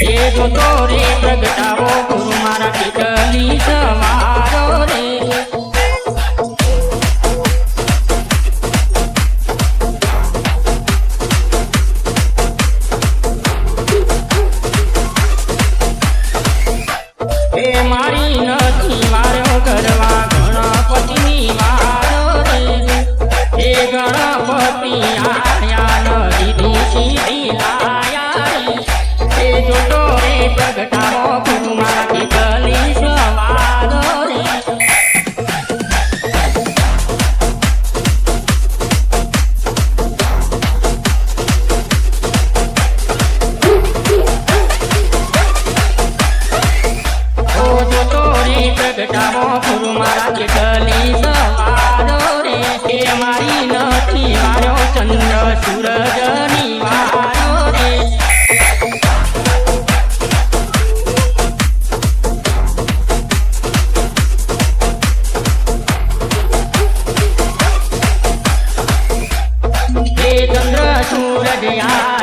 એ જોતો રે મારા રે. એ મારી નથી વારો કરવા ગણપતિની વારો એ ગણપતિ આયા ન દીધી. સીધી ડાબો ગુરુ મારા સવારો રે એ મારી નથી મારો ચંદ્ર સૂરજની વારો રે. ચંદ્ર સૂરજ યા